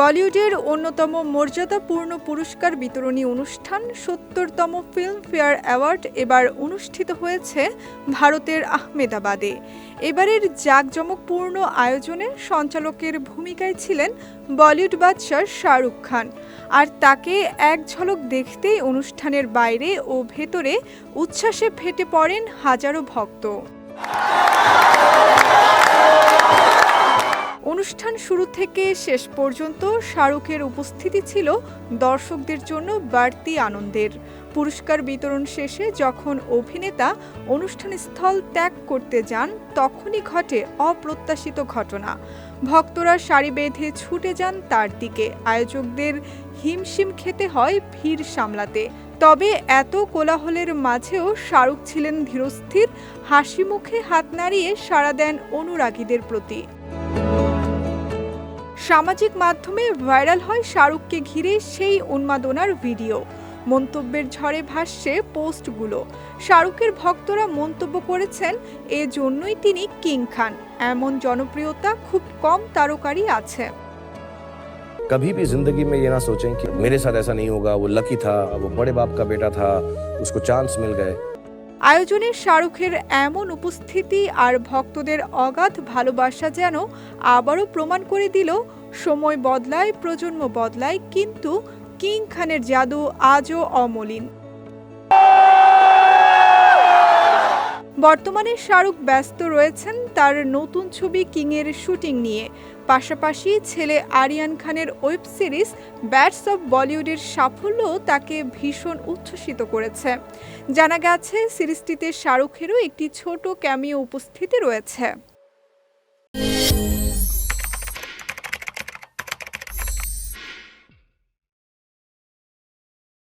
বলিউডের অন্যতম মর্যাদাপূর্ণ পুরস্কার বিতরণী অনুষ্ঠান সত্তরতম ফিল্মফেয়ার অ্যাওয়ার্ড এবার অনুষ্ঠিত হয়েছে ভারতের আহমেদাবাদে। এবারের জাঁকজমকপূর্ণ আয়োজনে সঞ্চালকের ভূমিকায় ছিলেন বলিউড বাদশাহ শাহরুখ খান। আর তাকে এক ঝলক দেখতেই অনুষ্ঠানের বাইরে ও ভেতরে উচ্ছ্বাসে ফেটে পড়েন হাজারো ভক্ত। অনুষ্ঠান শুরু থেকে শেষ পর্যন্ত শাহরুখের উপস্থিতি ছিল দর্শকদের জন্য বাড়তি আনন্দের। পুরস্কার বিতরণ শেষে যখন অভিনেতা অনুষ্ঠানস্থল ত্যাগ করতে যান, তখনই ঘটে অপ্রত্যাশিত ঘটনা। ভক্তরা সারি বেঁধে ছুটে যান তার দিকে। আয়োজকদের হিমশিম খেতে হয় ভিড় সামলাতে। তবে এত কোলাহলের মাঝেও শাহরুখ ছিলেন ধীরস্থির হাসি মুখে হাত নাড়িয়ে সাড়া দেন অনুরাগীদের প্রতি। সামাজিক মাধ্যমে ভাইরাল হয় শাহরুখকে ঘিরে সেই উন্মাদনার ভিডিও মন্তব্যের ঝড়ে ভাসছে পোস্টগুলো শাহরুখের ভক্তরা মন্তব্য করেছেন এজন্যই তিনি কিং খান এমন জনপ্রিয়তা খুব কম তারকারই আছে कभी भी जिंदगी में ये ना सोचें कि मेरे साथ ऐसा नहीं होगा वो लकी था वो बड़े बाप का बेटा था उसको चांस मिल गए আয়োজনে শাহরুখের এমন উপস্থিতি আর ভক্তদের অগাধ ভালোবাসা যেন আবারও প্রমাণ করে দিল, সময় বদলায়, প্রজন্ম বদলায়, কিন্তু কিং খানের জাদু আজও অমলিন। বর্তমানে শাহরুখ ব্যস্ত রয়েছেন তার নতুন ছবি কিংয়ের শুটিং নিয়ে। পাশাপাশি ছেলে আরিয়ান খানের ওয়েব সিরিজ ব্যাটস অব বলিউডের সাফল্য তাকে ভীষণ উচ্ছ্বসিত করেছে। জানা গেছে, সিরিজটিতে শাহরুখেরও একটি ছোট ক্যামিও উপস্থিতি রয়েছে।